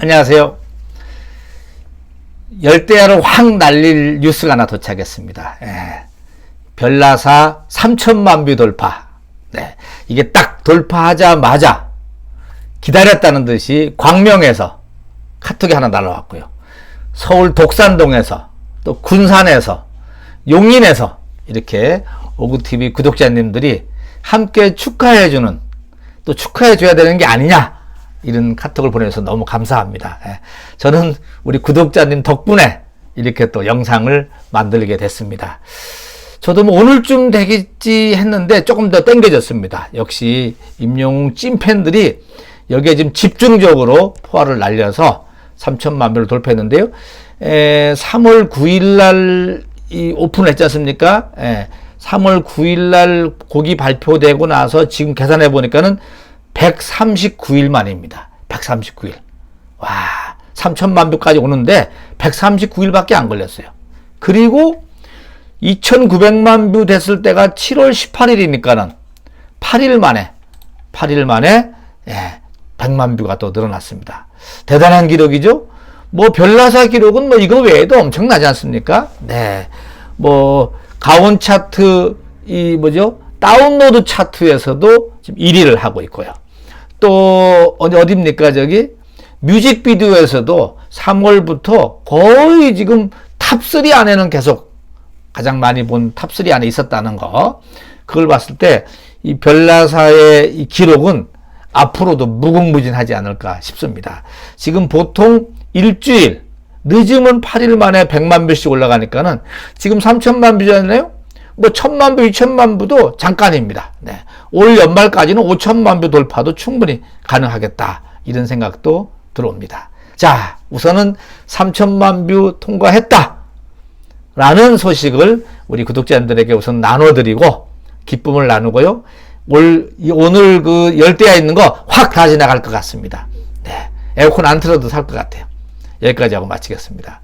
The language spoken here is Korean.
안녕하세요. 열대야를 확 날릴 뉴스가 하나 도착했습니다. 예. 별나사 3천만 뷰 돌파. 네. 이게 딱 돌파하자마자 기다렸다는 듯이 광명에서 카톡이 하나 날라왔고요. 서울 독산동에서 또 군산에서 용인에서 이렇게 오구TV 구독자님들이 함께 축하해주는 또 축하해줘야 되는 게 아니냐 이런 카톡을 보내줘서 너무 감사합니다. 예. 저는 우리 구독자님 덕분에 이렇게 또 영상을 만들게 됐습니다. 저도 뭐 오늘쯤 되겠지 했는데 조금 더 땡겨졌습니다. 역시 임영웅 찐팬들이 여기에 지금 집중적으로 포화를 날려서 3천만 뷰를 돌파했는데요. 에, 3월 9일 날이 오픈했지 않습니까? 에, 3월 9일 날 곡이 발표되고 나서 지금 계산해 보니까는 139일 만입니다. 139일. 와, 3천만 뷰까지 오는데 139일밖에 안 걸렸어요. 그리고 2,900만 뷰 됐을 때가 7월 18일이니까는 8일 만에 8일 만에 예, 100만 뷰가 또 늘어났습니다. 대단한 기록이죠. 뭐 별나사 기록은 뭐 이거 외에도 엄청나지 않습니까? 네. 뭐 가온 차트 이 뭐죠? 다운로드 차트에서도 지금 1위를 하고 있고요. 또 어디 어디입니까? 저기 뮤직비디오에서도 3월부터 거의 지금 탑3 안에는 계속 가장 많이 본 탑3 안에 있었다는 거. 그걸 봤을 때 이 별나사의 이 기록은 앞으로도 무궁무진하지 않을까 싶습니다. 지금 보통 일주일, 늦으면 8일 만에 100만 뷰씩 올라가니까는 지금 3천만 뷰잖아요? 뭐 1000만 뷰, 2000만 뷰도 잠깐입니다. 네. 올 연말까지는 5천만 뷰 돌파도 충분히 가능하겠다. 이런 생각도 들어옵니다. 자, 우선은 3천만 뷰 통과했다. 라는 소식을 우리 구독자님들에게 우선 나눠드리고 기쁨을 나누고요. 올, 이- 오늘 그 열대야 있는 거 확 다 지나갈 것 같습니다. 네. 에어컨 안 틀어도 살 것 같아요. 여기까지 하고 마치겠습니다.